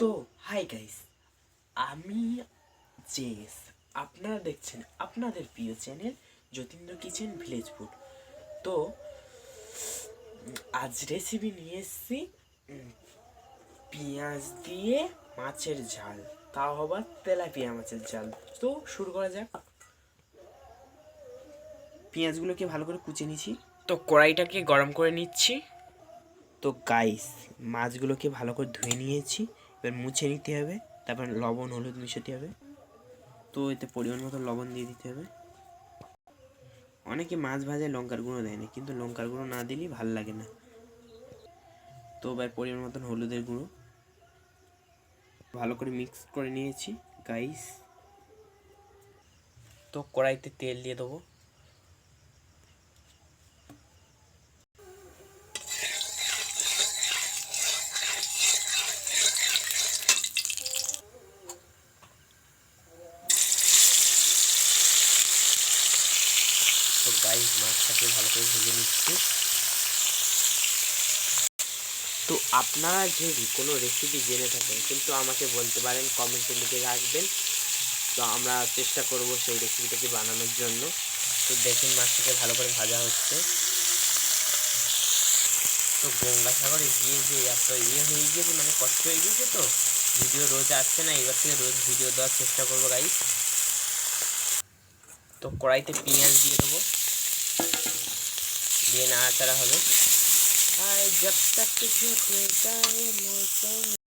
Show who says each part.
Speaker 1: তো hi guys আমি JS. আপনারা দেখছেন আপনাদের প্রিয় channel Jatindra kitchen village food. তো, আজ রেসিপি নিয়ে এসেছি পেঁয়াজ দিয়ে মাছের ঝাল। তাও আবার তেলাপিয়া মাছের ঝাল। তো, শুরু করা যাক। পেঁয়াজগুলোকে ভালো করে কুচে নিচ্ছি। তো, কড়াইটাকে গরম করে নিচ্ছি। তো গাইস মাছগুলোকে ভালো করে ধুয়ে নিয়েছি। এবার মুছে নিতে হবে, তারপর লবণ, হলুদ মিশাতে হবে। তো এতে পরিমাণ মতো লবণ দিয়ে দিতে হবে। অনেকে মাছ ভাজায় লঙ্কার গুঁড়ো দেয় না, কিন্তু লঙ্কার গুঁড়ো না দিলেই ভালো লাগে না। তো এবার পরিমাণ মতন হলুদের গুঁড়ো। ভালো করে মিক্স করে নিয়েছি গাইস তো কড়াইতে তেল দিয়ে দেবো। তো গাইস মাছটাকে ভালো করে ভেজে নিচ্ছি। তো আপনারা যদি কোনো রেসিপি জেনে থাকেন কিন্তু আমাকে বলতে পারেন কমেন্টে লিখে রাখবেন। তো আমরা চেষ্টা করব সেই রেসিপিটাকে বানানোর জন্য। তো দেখুন মাছটাকে ভালো করে ভাজা হচ্ছে। তো গঙ্গাসাগরে গিয়ে যে এত ইয়ে হয়ে গিয়েছে মানে কষ্ট হয়ে গিয়েছে তো ভিডিও রোজ আসছে না এবার থেকে রোজ ভিডিও দেওয়ার চেষ্টা করব গাইস তো কড়াইতে পেঁয়াজ দিয়ে দেবো। দিয়ে নাড়াচাড়া হবে আয় জব তক ঝোঁকে গায়ে মৌসুম